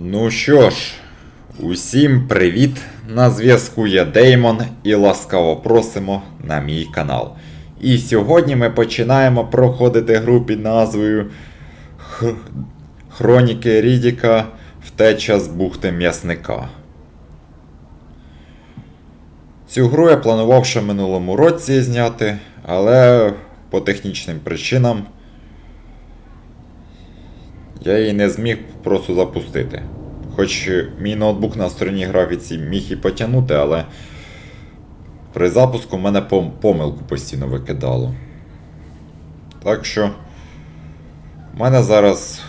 Ну що ж, усім привіт! На зв'язку я Деймон і ласкаво просимо на мій канал. І сьогодні ми починаємо проходити гру під назвою Х... Хроніки Рідіка Втеча з бухти м'ясника. Цю гру я планував ще минулому році зняти, але по технічним причинам я її не зміг просто запустити. Хоч мій ноутбук на стороні графіці міг і потягнути, але при запуску мене помилку постійно викидало. Так що в мене зараз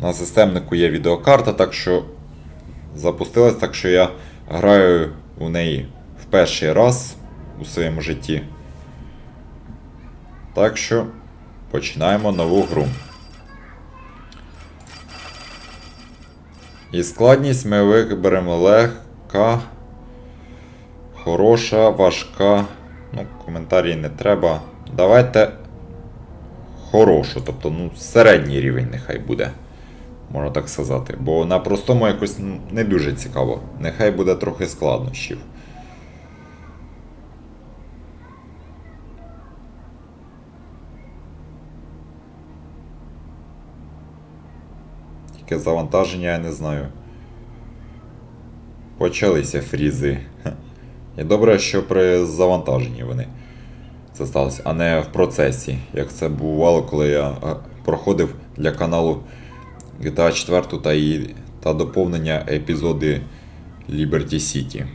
на системнику є відеокарта, так що запустилась, так що я граю у неї в перший раз у своєму житті. Так що починаємо нову гру. І складність ми виберемо легка, хороша, важка. Ну, коментарі не треба. Давайте хорошу, тобто ну, середній рівень нехай буде. Можна так сказати. Бо на простому якось ну, не дуже цікаво. Нехай буде трохи складнощів. Тільки завантаження я не знаю. Почалися фрізи. І добре, що при завантаженні вони це сталося, а не в процесі, як це бувало, коли я проходив для каналу GTA 4 та, її, та доповнення епізоди Liberty City.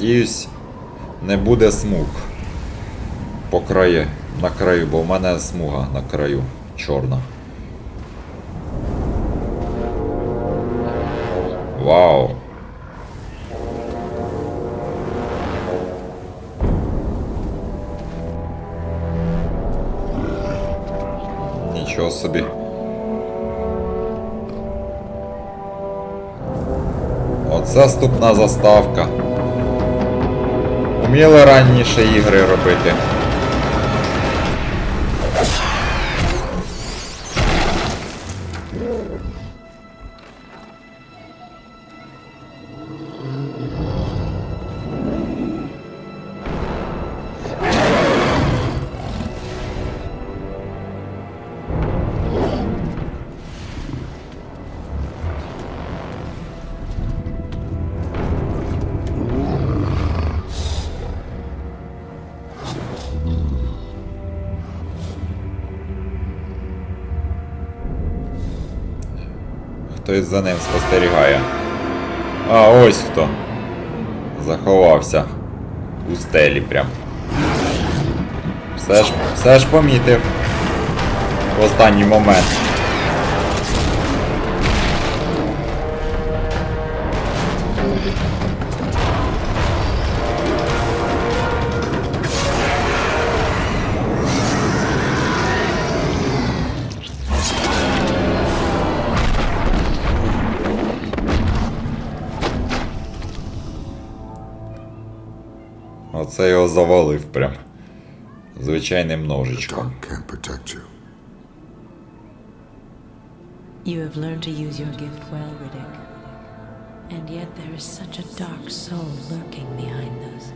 Надіюсь, не буде смуг по краї, на краю, бо в мене смуга на краю чорна. Вау! Нічого собі. Оце ступна заставка. Уміли раніше ігри робити. А ось хто. Заховався. У стелі прям. Все ж, все ж помітив. В останній момент. Оце його завалив прям. Звичайним ножичком. Dark can't protect you. You have learned to use your gift well, Riddick. And yet there is such a dark soul lurking behind those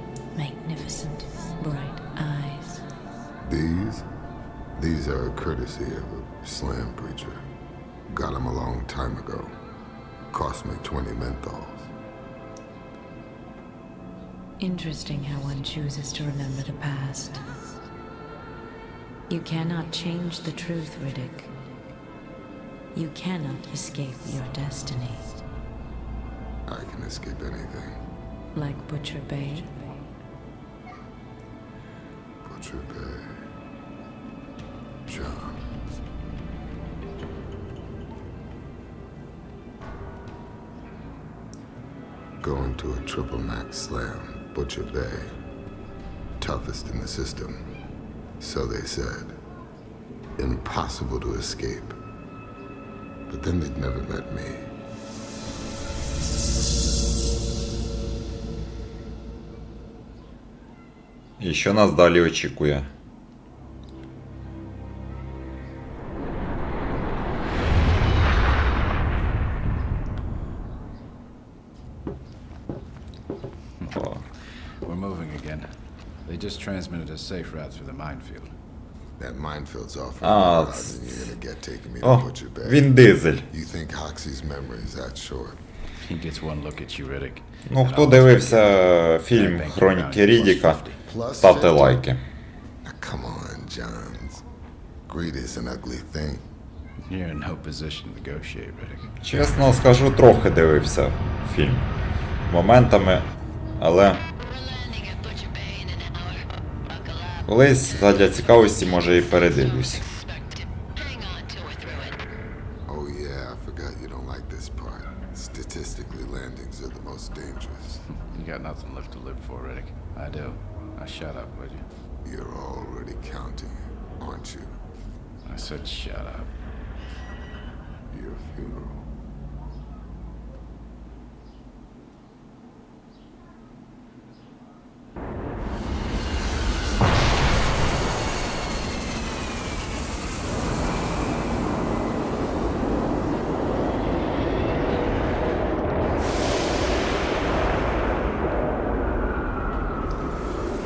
magnificent, bright eyes. These, these are a courtesy of a slam preacher. Got him a long time ago. Cost me 20 menthols. Interesting how one chooses to remember the past. You cannot change the truth, Riddick. You cannot escape your destiny. I can escape anything. Like Butcher Bay, Butcher Bay. John. Going to a triple max slam, Butcher Bay. Toughest in the system. So they said. Impossible to escape. But then they'd never met me. І що нас далі очікує? Transmitted a safe route through the minefield. That minefield's off Ah, odds than you're gonna get taking me to О, Butcher Bay. він дизель. You think Hoxie's memory is that short? He gets one look at you, Riddick. Ну, хто дивився фільм Хроніки Рідіка, Plus ставте 50? лайки. Now, come on, Johns. Greed is an ugly thing. You're in no position to negotiate, Riddick. Чесно скажу, трохи дивився фільм. Моментами, але колись задля цікавості може і передивлюсь. Expected. Hang on till we're through it. Oh, yeah, I forgot you don't like this part. Statistically, landings are the most dangerous. You got nothing left to live for, Riddick. I do. Now shut up, would you? You're already counting, aren't you? I said shut up.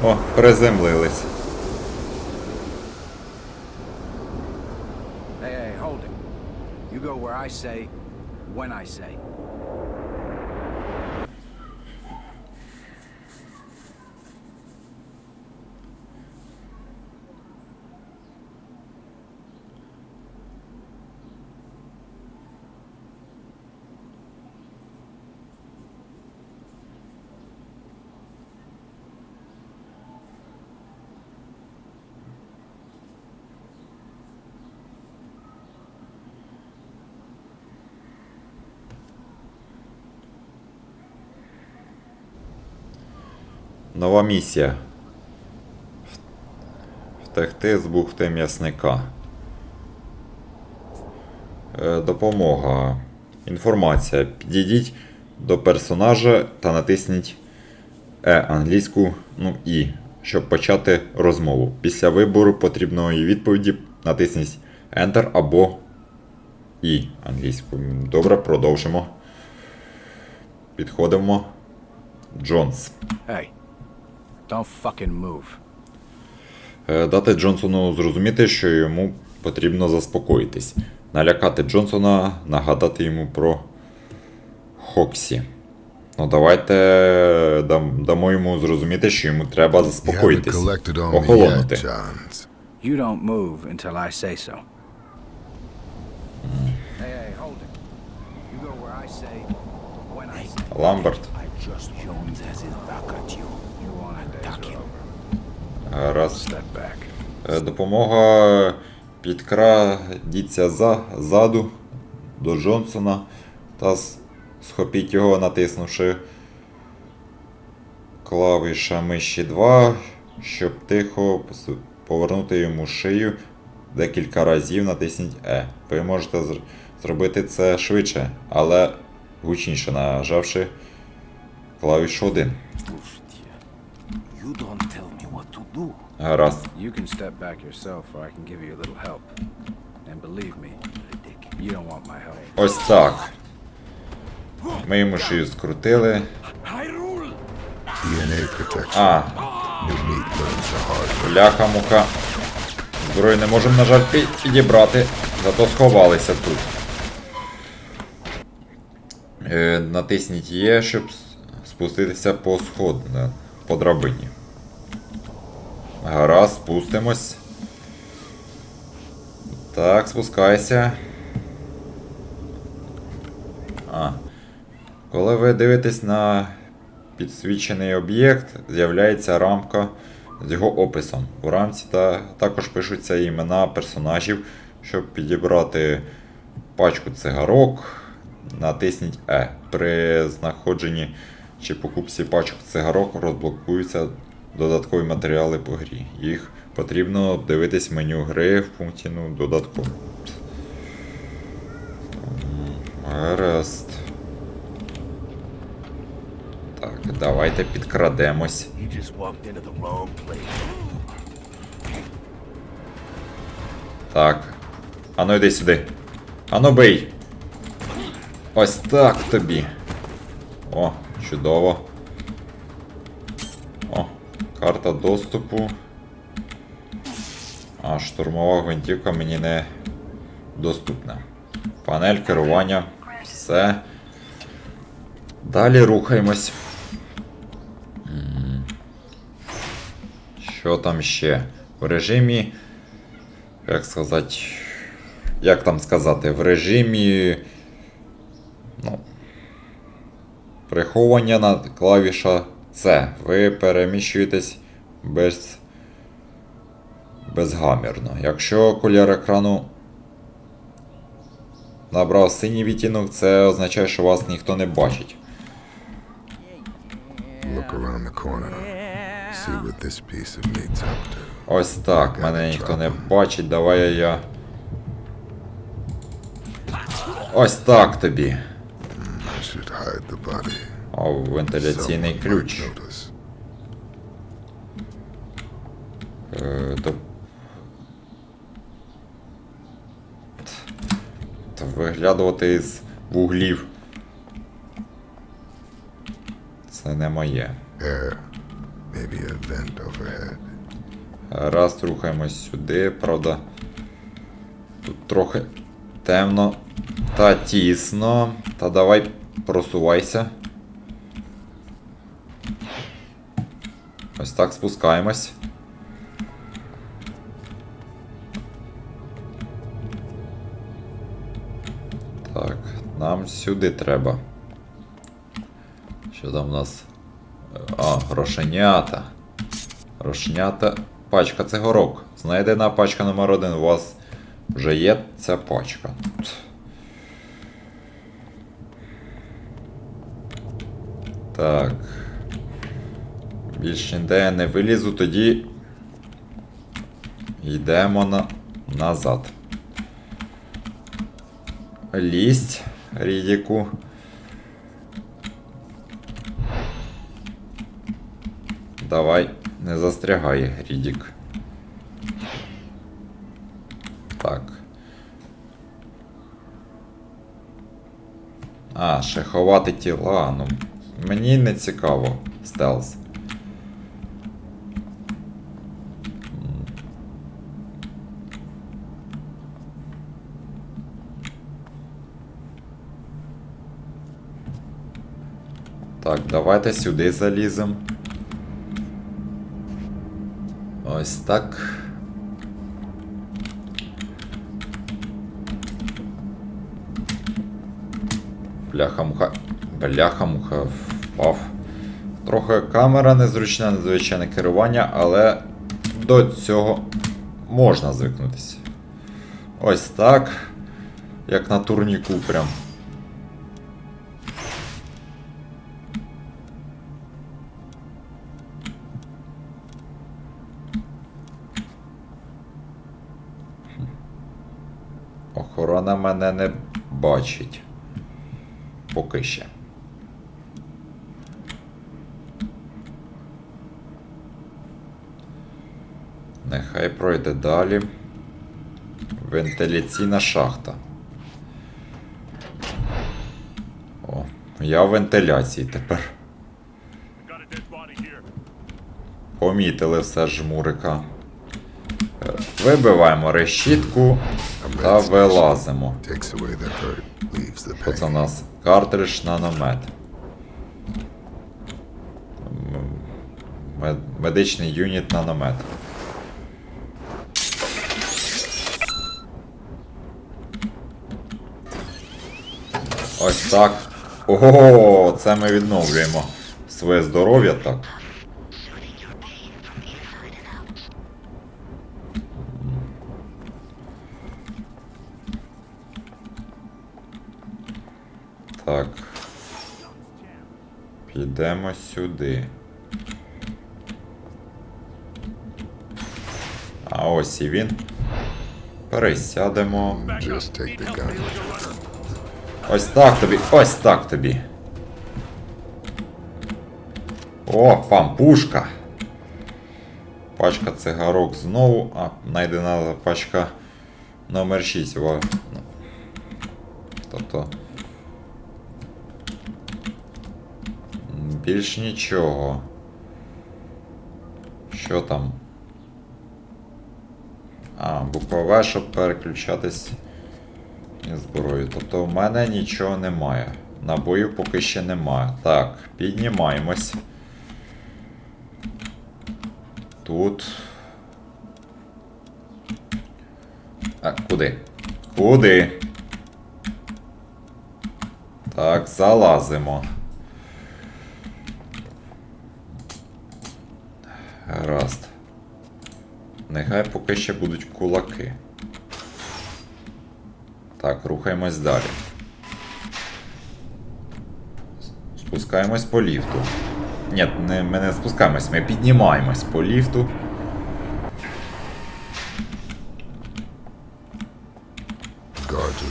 О, приземлились. Hey, hey, hold it. You go where I say, when I say. Нова місія. Втекти з бухти м'ясника. Е, Допомога. Інформація. Підійдіть до персонажа та натисніть Е англійську, ну І, щоб почати розмову. Після вибору потрібної відповіді натисніть Enter або І англійську. Добре, продовжимо. Підходимо. Джонс. Hey, don't fucking move. Е, Дати Джонсону зрозуміти, що йому потрібно заспокоїтись. Налякати Джонсона, нагадати йому про Хоксі. Ну, давайте дам, дамо йому зрозуміти, що йому треба заспокоїтись. Охолонути. You don't move until I say so. Hey, hey, hold it. You go where I say, when I say. Ламберт. Jones has his back at you. You wanna attack him. Раз. Е, Допомога підкрадіться за, ззаду до Джонсона та схопіть його, натиснувши клавіша миші 2, щоб тихо повернути йому шию декілька разів натисніть E. Ви можете зр- зробити це швидше, але гучніше, нажавши клавішу 1. Гаразд. You can step back yourself, or I can give you a little help. And believe me, you don't want my help. Ось так. Ми йому шию скрутили. А, бляха мука. Зброю не можемо, на жаль, підібрати. Зато сховалися тут. Е, натисніть Є, щоб спуститися по сходу, по драбині. Гаразд, спустимось. Так, спускайся. А. Коли ви дивитесь на підсвічений об'єкт, з'являється рамка з його описом. У рамці та, також пишуться імена персонажів. Щоб підібрати пачку цигарок, натисніть E. При знаходженні чи покупці пачок цигарок розблокуються додаткові матеріали по грі. Їх потрібно дивитись в меню гри в пункті ну, додатково. Гаразд. Так, давайте підкрадемось. Так. Ану йди сюди. Ану бий. Ось так тобі. О, чудово. Карта доступу. А штурмова гвинтівка мені не доступна. Панель керування. Все. Далі рухаємось. Що там ще? В режимі. Як сказати. Як там сказати? В режимі. Ну. Приховування на клавіша C. Ви переміщуєтесь без. безгамірно. Якщо колір екрану набрав синій відтінок, це означає, що вас ніхто не бачить. Ось так, мене ніхто не бачить, давай я. Ось так тобі. О, вентиляційний ключ. Е. Та виглядувати із вуглів. Це не моє. Overhead. Раз рухаємось сюди, правда. Тут трохи темно та тісно. Та давай просувайся. Ось так спускаємось. Так, нам сюди треба. Що там у нас? А, грошенята. Грошенята. Пачка цигарок. Знайдена пачка номер один. У вас вже є ця пачка. Так. Більше ніде я не вилізу, тоді йдемо на... назад. Лізь, Рідіку. Давай, не застрягай, Рідік. Так. А, ще ховати тіла. Ну, мені не цікаво. Стелс. Так, давайте сюди заліземо. Ось так. Бляха-муха. Бляха-муха впав. Трохи камера незручна, незвичайне керування, але до цього можна звикнутися. Ось так. Як на турніку прям. Мене не бачить. Поки ще. Нехай пройде далі. Вентиляційна шахта. О, я в вентиляції тепер. Помітили все жмурика. Е, Вибиваємо решітку та вилазимо. Takes away the hurt, leaves the Що це у нас? Картридж наномет. Медичний юніт наномет. Ось так. Ого, це ми відновлюємо своє здоров'я так. Так. Підемо сюди. А ось і він. Пересядемо. Just take the gun. Ось так тобі, ось так тобі. О, пампушка. Пачка цигарок знову, а знайдена пачка номер 6. О, ну. Тобто. м, Більш нічого. Що там? А, буква В, щоб переключатись із зброєю. Тобто в мене нічого немає. Набоїв поки ще немає. Так, піднімаємось. Тут. А, куди? Куди? Так, залазимо. Гаразд. Нехай поки ще будуть кулаки. Так, рухаємось далі. Спускаємось по ліфту. Ні, не, ми не спускаємось, ми піднімаємось по ліфту.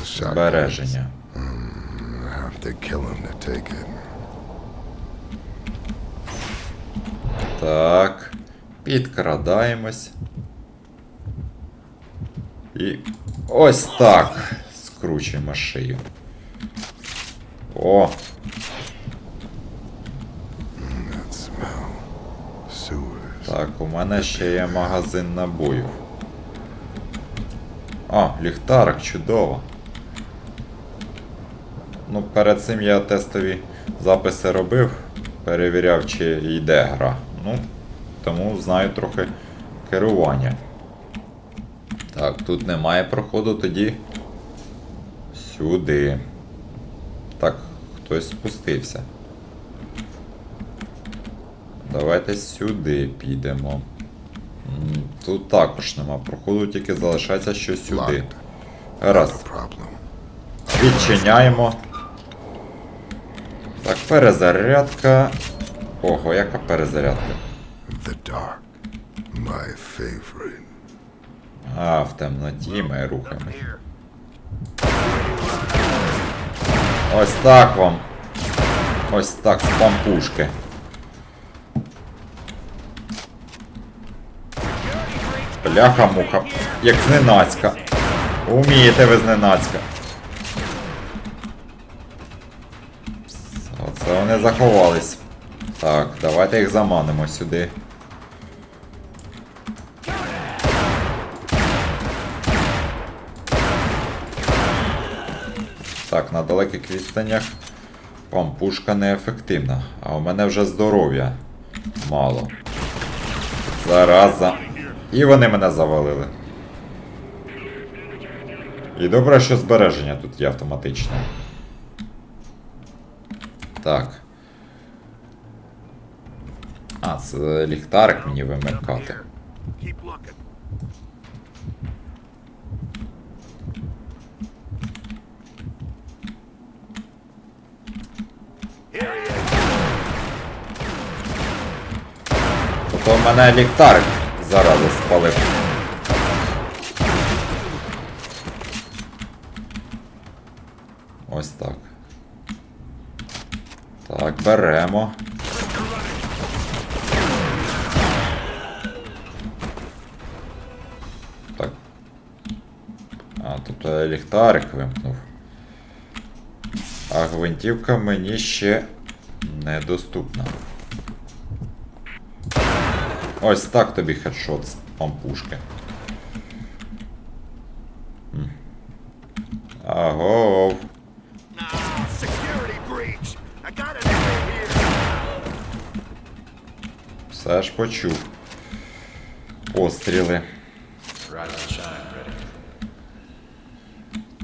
Збереження. It. Так. Підкрадаємось. І ось так. Скручуємо шию. О, так, у мене ще є магазин набоїв. А, ліхтарик, чудово. Ну, перед цим я тестові записи робив, перевіряв, чи йде гра. Ну, тому знаю трохи керування. Так, тут немає проходу, тоді сюди. Так, хтось спустився. Давайте сюди підемо. Тут також нема проходу, тільки залишається що сюди. Problem. Відчиняємо. Так, перезарядка. Ого, яка перезарядка. My favorite. А, в темноті ми рухаємо. Ось так вам. Ось так з пампушки. Бляха-муха. Як зненацька. Умієте ви зненацька. Оце вони заховались. Так, давайте їх заманимо сюди. Так, на далеких відстанях пампушка неефективна, а у мене вже здоров'я мало. Зараза. І вони мене завалили. І добре, що збереження тут є автоматичне. Так. А, це ліхтарик мені вимикати. Тобто в мене ліхтарик зарази спалив. Ось так. Так, беремо. Так. А, тобто я ліхтарик вимкнув. А гвинтівка мені ще недоступна. Ось так тобі хедшот з пампушки. Агов. Все ж почув. Постріли.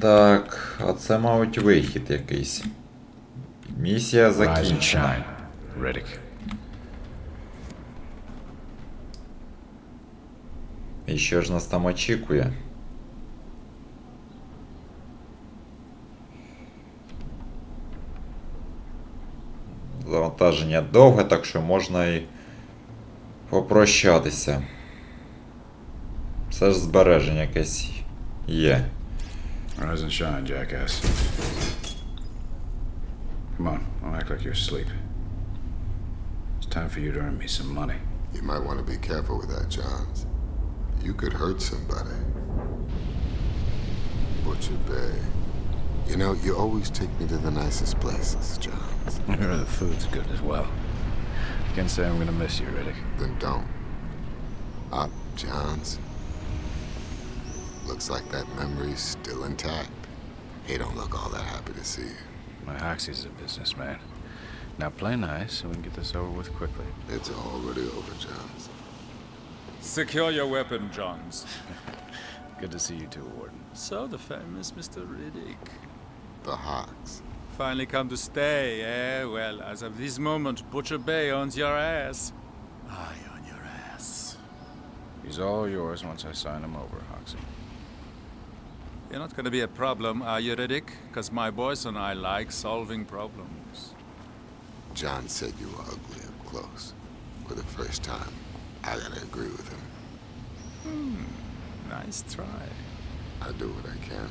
Так, а це, мабуть, вихід якийсь. Місія закінчена. І що ж нас там очікує? Завантаження довге, так що можна і попрощатися. Все ж збереження якесь є. Rise and shine, jackass. Come on, don't act like you're asleep. It's Time for you to earn me some money. You might want to be careful with that, Johns. You could hurt somebody. Butcher Bay. You know, you always take me to the nicest places, Johns. the food's good as well. Can't say I'm gonna miss you, Riddick. Then don't. Up, Johns. Looks like that memory's still intact. He don't look all that happy to see you. My Hoxie's a businessman. Now play nice so we can get this over with quickly. It's already over, Johns. Secure your weapon, Johns. Good to see you too, Warden. So the famous Mr. Riddick. The Hawks. Finally come to stay, eh? Well, as of this moment, Butcher Bay owns your ass. I own your ass. He's all yours once I sign him over, Hoxie. You're not gonna be a problem, are you, Riddick? Because my boys and I like solving problems. John said you were ugly up close. For the first time, I gotta agree with him. Hmm, Nice try. I do what I can.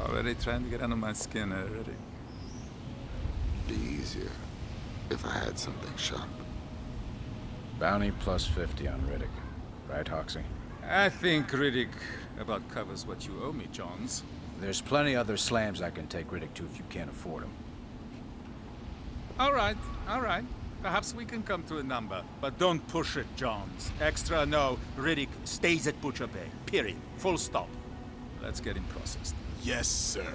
Already trying to get under my skin, eh, Riddick? Be easier if I had something sharp. Bounty plus 50 on Riddick. Right, Hoxie? I think Riddick about covers what you owe me, Johns. There's plenty other slams I can take Riddick to if you can't afford them. All right, all right. Perhaps we can come to a number, but don't push it, Johns. Extra, no. Riddick stays at Butcher Bay. Period. Full stop. Let's get him processed. Yes, sir.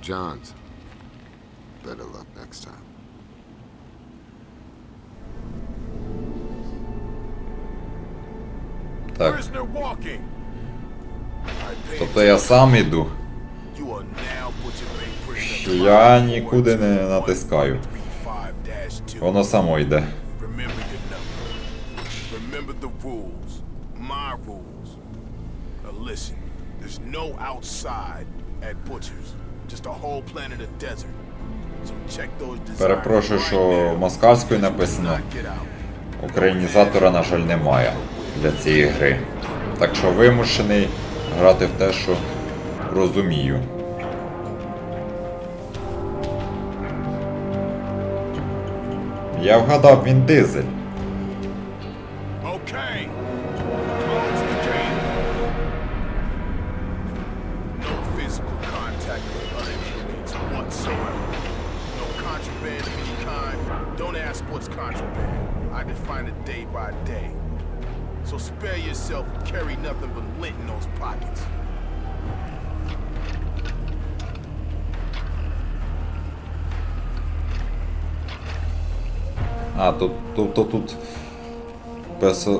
Johns, better luck next time. Так, Prisoner walking. I pay тобто я сам іду. Я нікуди не натискаю. 35-2. Воно само йде. There's no outside at Butcher's. Just a whole planet of desert. Перепрошую, що москальською написано. Українізатора, на жаль, немає для цієї гри. Так що вимушений грати в те, що розумію. Define it day by day. So spare yourself carry nothing but lint in those pockets. А, тут, тобто тут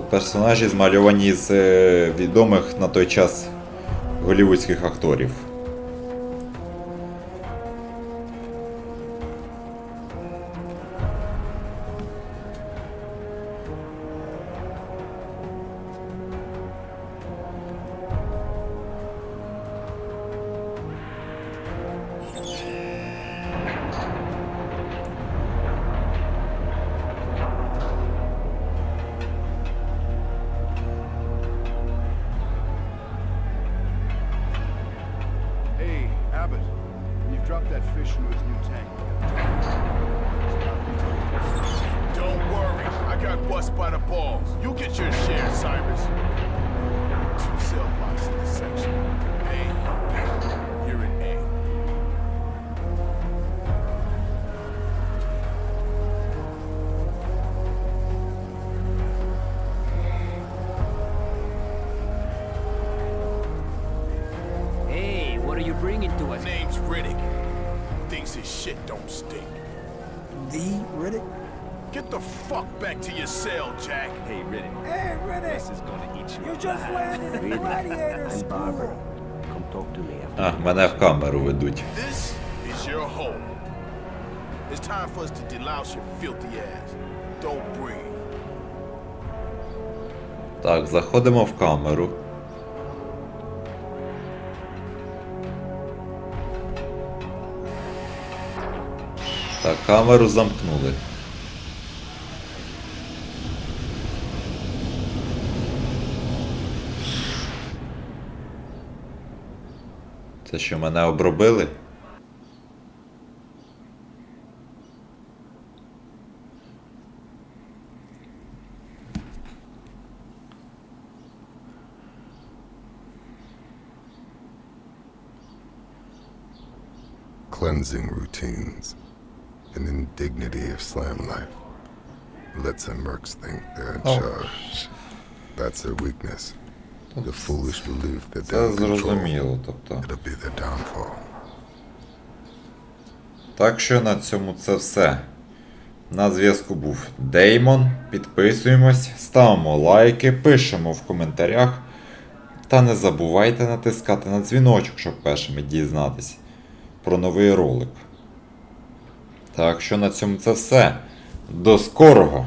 персонажі змальовані з е, відомих на той час голівудських акторів. Riddick. Thinks his shit don't stink. The Riddick? Get the fuck back to your cell, Jack. Hey, Riddick. Hey, Riddick! This is gonna eat you. You just landed in Gladiator And Barbara, come talk to me after. А, мене в камеру ведуть. This is your home. It's time for us to delouse your filthy ass. Don't breathe. Так, заходимо в камеру. Так, камеру замкнули. Це що мене обробили? Cleansing routines an indignity of slam life. Let some mercs think they're in Oh. charge. That's their weakness. The foolish belief that Це they're in зрозуміло, тобто. It'll be their downfall. Так що на цьому це все. На зв'язку був Деймон. Підписуємось, ставимо лайки, пишемо в коментарях. Та не забувайте натискати на дзвіночок, щоб першими дізнатись про новий ролик. Так що на цьому це все. До скорого!